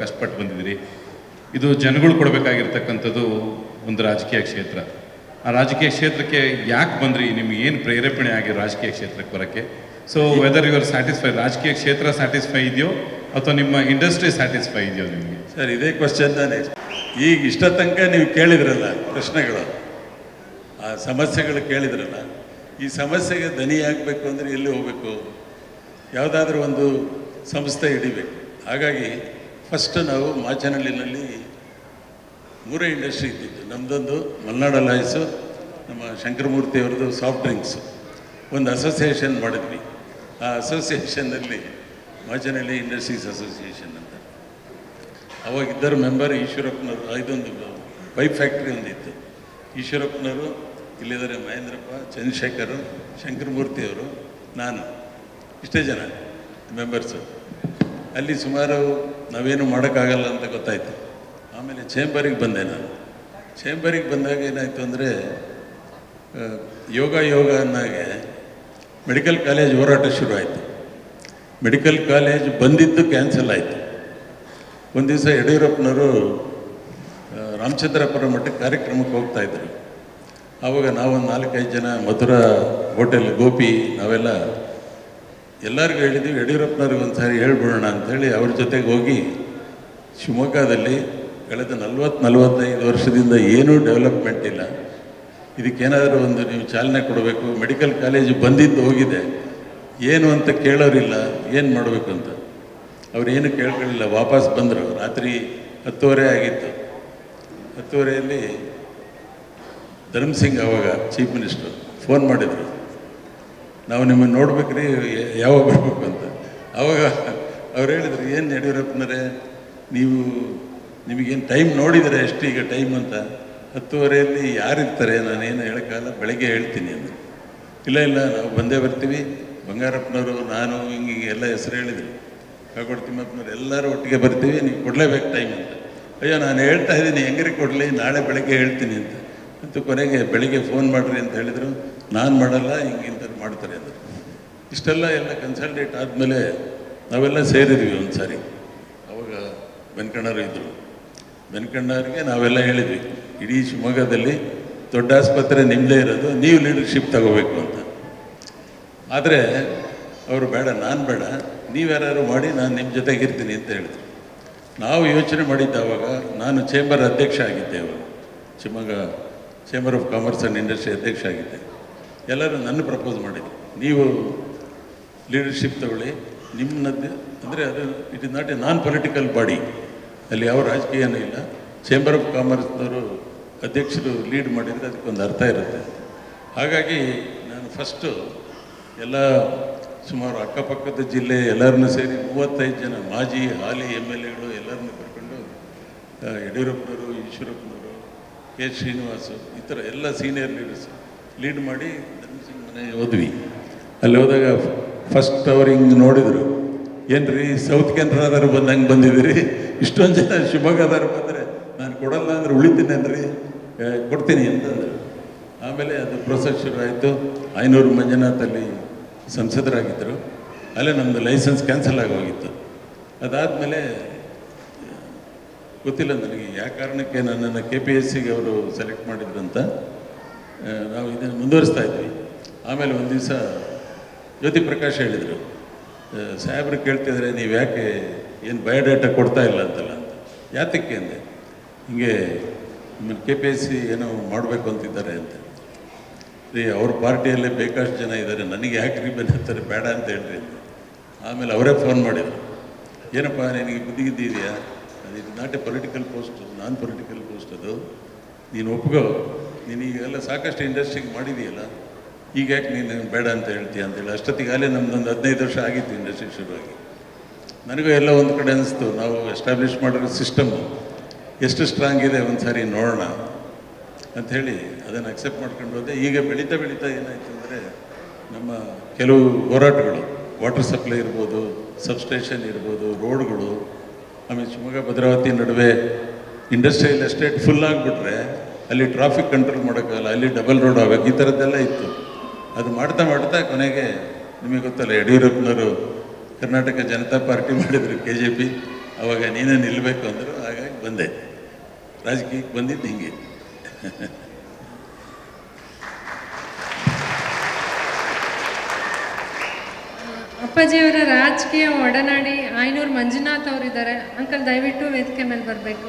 ಕಷ್ಟಪಟ್ಟು ಬಂದಿದ್ದೀರಿ. ಇದು ಜನಗಳು ಕೊಡಬೇಕಾಗಿರ್ತಕ್ಕಂಥದ್ದು ಒಂದು ರಾಜಕೀಯ ಕ್ಷೇತ್ರ. ಆ ರಾಜಕೀಯ ಕ್ಷೇತ್ರಕ್ಕೆ ಯಾಕೆ ಬಂದ್ರಿ? ನಿಮ್ಗೆ ಏನು ಪ್ರೇರೇಪಣೆ ಆಗಿ ರಾಜಕೀಯ ಕ್ಷೇತ್ರಕ್ಕೆ ಬರೋಕ್ಕೆ? So whether you are satisfy ರಾಜಕೀಯ ಕ್ಷೇತ್ರ ಸ್ಯಾಟಿಸ್ಫೈ ಇದೆಯೋ, ಅಥವಾ ನಿಮ್ಮ ಇಂಡಸ್ಟ್ರಿ ಸ್ಯಾಟಿಸ್ಫೈ ಇದೆಯೋ ನಿಮಗೆ? ಸರ್, ಇದೇ ಕ್ವಶನ್ ತಾನೇ. ಈಗ ಇಷ್ಟ ತನಕ ನೀವು ಕೇಳಿದ್ರಲ್ಲ ಪ್ರಶ್ನೆಗಳು. ಆ ಸಮಸ್ಯೆಗಳು ಕೇಳಿದ್ರಲ್ಲ. ಈ ಸಮಸ್ಯೆಗೆ ದನಿ ಆಗಬೇಕು ಅಂದರೆ ಎಲ್ಲಿ ಹೋಗಬೇಕು? ಯಾವುದಾದ್ರೂ ಒಂದು ಸಂಸ್ಥೆ ಹಿಡಿಬೇಕು. ಹಾಗಾಗಿ ಫಸ್ಟ್ ನಾವು ಮಾಚನಹಳ್ಳಿನಲ್ಲಿ ಮೂರೇ ಇಂಡಸ್ಟ್ರಿ ಇದ್ದಿದ್ದು. ನಮ್ಮದೊಂದು ಮಲ್ನಾಡ ಲಾಯ್ಸು ನಮ್ಮ ಶಂಕರಮೂರ್ತಿ ಅವ್ರದ್ದು ಸಾಫ್ಟ್ ಡ್ರಿಂಕ್ಸು. ಒಂದು ಅಸೋಸಿಯೇಷನ್ ಮಾಡಿದ್ವಿ. ಆ ಅಸೋಸಿಯೇಷನ್ನಲ್ಲಿ ಮಾಚನಹಳ್ಳಿ ಇಂಡಸ್ಟ್ರೀಸ್ ಅಸೋಸಿಯೇಷನ್ ಅಂತ. ಅವಾಗ ಇದ್ದರು ಮೆಂಬರ್ ಈಶ್ವರಪ್ಪನವರು. ಇದೊಂದು ಪೈಪ್ ಫ್ಯಾಕ್ಟ್ರಿ ಒಂದಿತ್ತು. ಈಶ್ವರಪ್ಪನವರು ಇಲ್ಲಿದ್ದಾರೆ ಮಹೇಂದ್ರಪ್ಪ, ಚಂದ್ರಶೇಖರ್, ಶಂಕರಮೂರ್ತಿ ಅವರು, ನಾನು. ಇಷ್ಟೇ ಜನ ಮೆಂಬರ್ಸು. ಅಲ್ಲಿ ಸುಮಾರು ನಾವೇನು ಮಾಡೋಕ್ಕಾಗಲ್ಲ ಅಂತ ಗೊತ್ತಾಯಿತು. ಆಮೇಲೆ ಚೇಂಬರಿಗೆ ಬಂದೆ ನಾನು. ಚೇಂಬರಿಗೆ ಬಂದಾಗ ಏನಾಯಿತು ಅಂದರೆ ಯೋಗ ಯೋಗ ಅನ್ನಾಗೆ ಮೆಡಿಕಲ್ ಕಾಲೇಜ್ ಹೋರಾಟ ಶುರು ಆಯಿತು. ಮೆಡಿಕಲ್ ಕಾಲೇಜ್ ಬಂದಿದ್ದು ಕ್ಯಾನ್ಸಲ್ ಆಯಿತು. ಒಂದು ದಿವಸ ಯಡಿಯೂರಪ್ಪನವರು ರಾಮಚಂದ್ರಪುರ ಮಠಕ್ಕೆ ಕಾರ್ಯಕ್ರಮಕ್ಕೆ ಹೋಗ್ತಾ ಇದ್ದರು ಆವಾಗ ನಾವೊಂದು ನಾಲ್ಕೈದು ಜನ ಮಧುರಾ ಹೋಟೆಲ್ ಗೋಪಿ ನಾವೆಲ್ಲ ಎಲ್ಲರಿಗೂ ಹೇಳಿದ್ದೀವಿ ಯಡಿಯೂರಪ್ಪನವ್ರಿಗೆ ಒಂದು ಸಾರಿ ಹೇಳ್ಬಿಡೋಣ ಅಂಥೇಳಿ ಅವ್ರ ಜೊತೆಗೆ ಹೋಗಿ ಶಿವಮೊಗ್ಗದಲ್ಲಿ ಕಳೆದ ನಲ್ವತ್ತು ನಲವತ್ತೈದು ವರ್ಷದಿಂದ ಏನೂ ಡೆವಲಪ್ಮೆಂಟ್ ಇಲ್ಲ. ಇದಕ್ಕೇನಾದರೂ ಒಂದು ನೀವು ಚಾಲನೆ ಕೊಡಬೇಕು, ಮೆಡಿಕಲ್ ಕಾಲೇಜು ಬಂದಿದ್ದು ಹೋಗಿದೆ, ಏನು ಅಂತ ಕೇಳೋರಿಲ್ಲ, ಏನು ಮಾಡಬೇಕು ಅಂತ. ಅವ್ರು ಏನು ಕೇಳ್ಕೊಳ್ಳಿಲ್ಲ, ವಾಪಸ್ ಬಂದರು, ರಾತ್ರಿ ಹತ್ತುವರೆ ಆಗಿತ್ತು. ಹತ್ತುವರೆಯಲ್ಲಿ ಧರ್ಮ್ ಸಿಂಗ್ ಅವಾಗ ಚೀಫ್ ಮಿನಿಸ್ಟರ್, ಫೋನ್ ಮಾಡಿದರು. ನಾವು ನಿಮ್ಮನ್ನು ನೋಡ್ಬೇಕ್ರಿ ಯಾವಾಗ ಬರಬೇಕು ಅಂತ. ಅವಾಗ ಅವ್ರು ಹೇಳಿದ್ರು, ಏನು ಯಡಿಯೂರಪ್ಪನರೇ ನೀವು ನಿಮಗೇನು ಟೈಮ್ ನೋಡಿದರೆ ಎಷ್ಟು ಈಗ ಟೈಮ್ ಅಂತ? ಹತ್ತುವರೆಯಲ್ಲಿ ಯಾರಿರ್ತಾರೆ, ನಾನೇನು ಹೇಳೋಕ್ಕಲ್ಲ ಬೆಳಗ್ಗೆ ಹೇಳ್ತೀನಿ ಅಂತ ಇಲ್ಲ ಇಲ್ಲ, ನಾವು ಬಂದೇ ಬರ್ತೀವಿ. ಬಂಗಾರಪ್ಪನವರು, ನಾನು ಹಿಂಗೆ ಎಲ್ಲ ಹೆಸರು ಹೇಳಿದರು. ಕಾಗೋಡು ತಿಮ್ಮಪ್ಪನವ್ರು ಎಲ್ಲರೂ ಒಟ್ಟಿಗೆ ಬರ್ತೀವಿ, ನೀವು ಕೊಡಲೇಬೇಕು ಟೈಮ್ ಅಂತ. ಅಯ್ಯೋ, ನಾನು ಹೇಳ್ತಾ ಇದ್ದೀನಿ, ಹೆಂಗ್ರಿ ಕೊಡಲಿ, ನಾಳೆ ಬೆಳಗ್ಗೆ ಹೇಳ್ತೀನಿ ಅಂತ. ಅಂತೂ ಕೊನೆಗೆ ಬೆಳಿಗ್ಗೆ ಫೋನ್ ಮಾಡಿರಿ ಅಂತ ಹೇಳಿದರು. ನಾನು ಮಾಡಲ್ಲ ಹಿಂಗೆ ಇಂಥದ್ದು ಮಾಡ್ತಾರೆ ಅಂದರು. ಇಷ್ಟೆಲ್ಲ ಎಲ್ಲ ಕನ್ಸಲ್ಟೇಟ್ ಆದಮೇಲೆ ನಾವೆಲ್ಲ ಸೇರಿದ್ವಿ ಒಂದು ಸಾರಿ ಅವಾಗ ಬೆನ್ಕಣ್ಣರು ಇದ್ದರು ಬೆನ್ಕಣ್ಣವ್ರಿಗೆ ನಾವೆಲ್ಲ ಹೇಳಿದ್ವಿ, ಇಡೀ ಶಿವಮೊಗ್ಗದಲ್ಲಿ ದೊಡ್ಡ ಆಸ್ಪತ್ರೆ ನಿಮ್ಮದೇ ಇರೋದು, ನೀವು ಲೀಡರ್ಶಿಪ್ ತಗೋಬೇಕು ಅಂತ. ಆದರೆ ಅವರು, ಬೇಡ, ನಾನು ಬೇಡ. ನೀವ್ಯಾರು ಮಾಡಿ, ನಾನು ನಿಮ್ಮ ಜೊತೆಗೆ ಇರ್ತೀನಿ ಅಂತ ಹೇಳಿದ್ರು. ನಾವು ಯೋಚನೆ ಮಾಡಿದ್ದ ಅವಾಗ, ನಾನು ಚೇಂಬರ್ ಅಧ್ಯಕ್ಷ ಆಗಿದ್ದೆ ಅವರು Shivamogga chamber of commerce and industry ಅಧ್ಯಕ್ಷ ಆಗಿದ್ದೆ. ಎಲ್ಲರೂ ನನ್ನ ಪ್ರಪೋಸ್ ಮಾಡಿದ್ರು. ನೀವು ಲೀಡರ್ಶಿಪ್ ತಗೊಳ್ಳಿ. ನಿಮ್ಮನ್ನದ್ದು ಅಂದರೆ ಅದು it is not a non political body ಅಲ್ಲಿ ಯಾವ ರಾಜಕೀಯನೂ ಇಲ್ಲ. ಚೇಂಬರ್ ಆಫ್ ಕಾಮರ್ಸ್ನವರು ಅಧ್ಯಕ್ಷರು ಲೀಡ್ ಮಾಡಿದರೆ ಅದಕ್ಕೊಂದು ಅರ್ಥ ಇರುತ್ತೆ. ಹಾಗಾಗಿ ನಾನು ಫಸ್ಟು ಎಲ್ಲ ಸುಮಾರು ಅಕ್ಕಪಕ್ಕದ ಜಿಲ್ಲೆ ಎಲ್ಲರನ್ನೂ ಸೇರಿ ಮೂವತ್ತೈದು ಜನ ಮಾಜಿ ಹಾಲಿ ಎಂ ಎಲ್ ಎಗಳು ಎಲ್ಲರನ್ನೂ ಕರ್ಕೊಂಡು ಯಡಿಯೂರಪ್ಪನವರು, ಈಶ್ವರಪ್ಪನವರು ಕೆ ಶ್ರೀನಿವಾಸು, ಈ ಥರ ಎಲ್ಲ ಸೀನಿಯರ್ ಲೀಡರ್ಸ್ ಲೀಡ್ ಮಾಡಿ ಧರ್ಮಸಿಂಗ್ ಮನೆ ಹೋದ್ವಿ. ಅಲ್ಲಿ ಹೋದಾಗ ಫಸ್ಟ್ ಅವ್ರು ಹಿಂಗೆ ನೋಡಿದರು, ಏನ್ರಿ ಸೌತ್ ಕೆನರಾದವ್ರು ಬಂದಂಗೆ ಬಂದಿದ್ದೀರಿ? ಇಷ್ಟೊಂದು ಜನ ಶಿವಮೊಗ್ಗದವ್ರು ಬಂದರೆ ನಾನು ಕೊಡಲ್ಲ ಅಂದ್ರೆ ಉಳಿತೀನೇನ್ರಿ ಕೊಡ್ತೀನಿ ಅಂತಂದರು. ಆಮೇಲೆ ಅದು ಪ್ರೊಸೆಸ್ ಶುರು ಆಯಿತು. ಐನೂರು ಮಂಜುನಾಥಲ್ಲಿ ಸಂಸದರಾಗಿದ್ದರು. ಅಲ್ಲೇ ನಮ್ಮದು ಲೈಸೆನ್ಸ್ ಕ್ಯಾನ್ಸಲ್ ಆಗೋಗಿತ್ತು. ಅದಾದಮೇಲೆ ಗೊತ್ತಿಲ್ಲ ನನಗೆ ಯಾವ ಕಾರಣಕ್ಕೆ ನನ್ನನ್ನು ಕೆ ಪಿ ಎಸ್ ಸಿಗೆ ಅವರು ಸೆಲೆಕ್ಟ್ ಮಾಡಿದ್ರು ಅಂತ. ನಾವು ಇದನ್ನು ಮುಂದುವರಿಸ್ತಾ ಇದ್ವಿ. ಆಮೇಲೆ ಒಂದು ದಿವಸ ಜ್ಯೋತಿ ಪ್ರಕಾಶ್ ಹೇಳಿದರು ಸಾಹೇಬ್ರು ಕೇಳ್ತಿದ್ರೆ, ನೀವು ಯಾಕೆ ಏನು ಬಯೋಡೇಟಾ ಕೊಡ್ತಾ ಇಲ್ಲ ಅಂತಲ್ಲ ಅಂತ. ಯಾತಕ್ಕೆ ಅಂದೆ, ಹಿಂಗೆ ಕೆ ಪಿ ಎಸ್ ಸಿ ಏನೋ ಮಾಡಬೇಕು ಅಂತಿದ್ದಾರೆ ಅಂತ. ರೀ, ಅವ್ರ ಪಾರ್ಟಿಯಲ್ಲೇ ಬೇಕಾಷ್ಟು ಜನ ಇದ್ದಾರೆ ನನಗೆ ಯಾಕೆ ರೀ ಬೆನ್ನತ್ತಾರೆ ಬೇಡ ಅಂತ ಹೇಳ್ರಿ ಆಮೇಲೆ ಅವರೇ ಫೋನ್ ಮಾಡಿದರು, ಏನಪ್ಪ, ನಿನಗೆ ಬುದ್ಧಿ ಇದೆಯಾ? ಇದು not a political post non political post ಅದು. ನೀನು ಒಪ್ಕೋ. ನೀನು ಈಗೆಲ್ಲ ಸಾಕಷ್ಟು ಇಂಡಸ್ಟ್ರಿಗೆ ಮಾಡಿದೆಯಲ್ಲ, ಈಗ ಯಾಕೆ ನೀನು ಬೇಡ ಅಂತ ಹೇಳ್ತೀಯ ಅಂತೇಳಿ. ಅಷ್ಟೊತ್ತಿಗಾಗಲೇ ನಮ್ದೊಂದು ಹದಿನೈದು ವರ್ಷ ಆಗಿತ್ತು ಇಂಡಸ್ಟ್ರಿ ಶುರುವಾಗಿ. ನನಗೂ ಎಲ್ಲ ಒಂದು ಕಡೆ ಅನಿಸ್ತು, ನಾವು ಎಸ್ಟಾಬ್ಲಿಷ್ ಮಾಡಿರೋ ಸಿಸ್ಟಮು ಎಷ್ಟು ಸ್ಟ್ರಾಂಗ್ ಇದೆ ಒಂದು ಸಾರಿ ನೋಡೋಣ ಅಂಥೇಳಿ ಅದನ್ನು ಅಕ್ಸೆಪ್ಟ್ ಮಾಡ್ಕೊಂಡು ಹೋದೆ. ಈಗ ಬೆಳೀತಾ ಬೆಳೀತಾ ಏನಾಯಿತು ಅಂದರೆ, ನಮ್ಮ ಕೆಲವು ಹೋರಾಟಗಳು ವಾಟರ್ ಸಪ್ಲೈ ಇರ್ಬೋದು ಸಬ್ಸ್ಟೇಷನ್ ಇರ್ಬೋದು ರೋಡ್ಗಳು ಆಮೇಲೆ ಶಿವಮೊಗ್ಗ, ಭದ್ರಾವತಿ ನಡುವೆ ಇಂಡಸ್ಟ್ರಿಯಲ್ ಎಸ್ಟೇಟ್ ಫುಲ್ ಆಗಿಬಿಟ್ರೆ ಅಲ್ಲಿ ಟ್ರಾಫಿಕ್ ಕಂಟ್ರೋಲ್ ಮಾಡೋಕ್ಕಾಗಲ್ಲ, ಅಲ್ಲಿ ಡಬಲ್ ರೋಡ್ ಆಗಬೇಕು, ಈ ಥರದ್ದೆಲ್ಲ ಇತ್ತು. ಅದು ಮಾಡ್ತಾ ಮಾಡ್ತಾ ಕೊನೆಗೆ ನಿಮಗೆ ಗೊತ್ತಲ್ಲ, ಯಡಿಯೂರಪ್ಪನವರು ಕರ್ನಾಟಕ ಜನತಾ ಪಾರ್ಟಿ ಮಾಡಿದರು ಕೆ ಜೆ ಪಿ ಅವಾಗ ನೀನೇ ನಿಲ್ಲಬೇಕು ಅಂದರು, ಹಾಗಾಗಿ ಬಂದೆ. ರಾಜಕೀಯಕ್ಕೆ ಬಂದಿದ್ದು ಹಿಂಗೆ. ಅಪ್ಪಾಜಿಯವರ ರಾಜಕೀಯ ಒಡನಾಡಿ ಆಯನೂರು ಮಂಜುನಾಥ್ ಅವರಿದ್ದಾರೆ. ಅಂಕಲ್ ದಯವಿಟ್ಟು ವೇದಿಕೆ ಮೇಲೆ ಬರಬೇಕು.